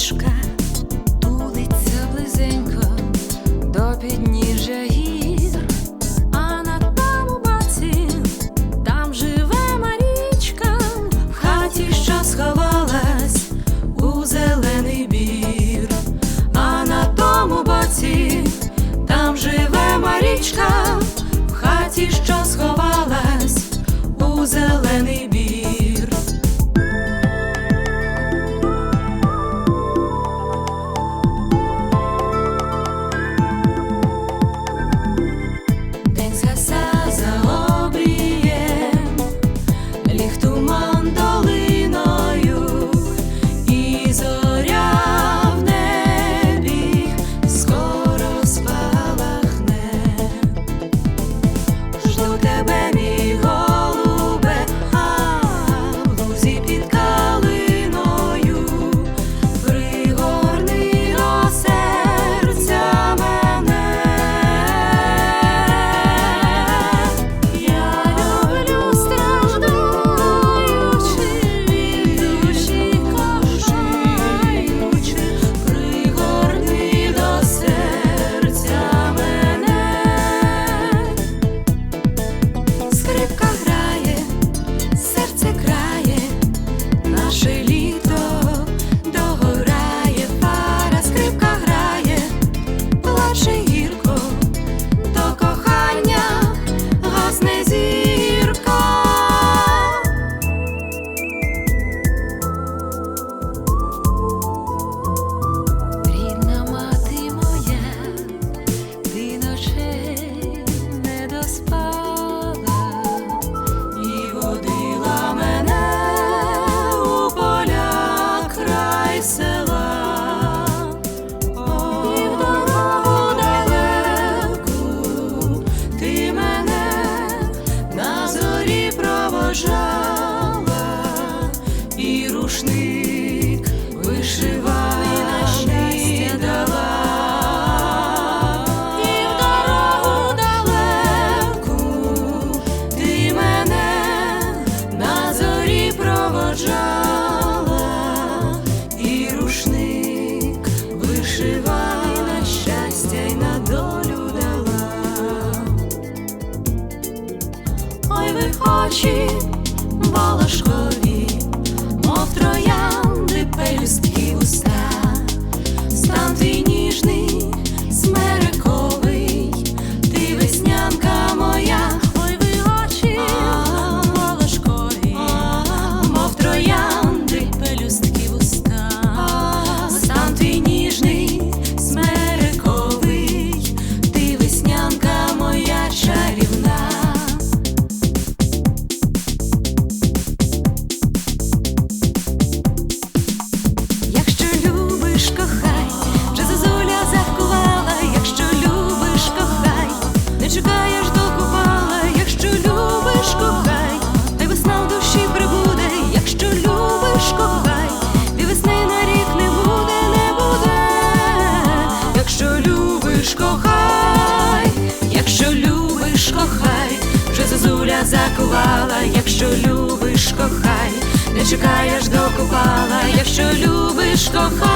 річка тулиться близенько до підніжжя гір, а на тому баці, там живе Марічка, в хаті що сховалась у зелений бір, а на тому баці, там живе Марічка, в хаті що сховалась у зелений бір. Білих очі, балашкові, мов троє. зозуля закувала, якщо любиш, кохай, не чекаєш до купала, якщо любиш, кохай.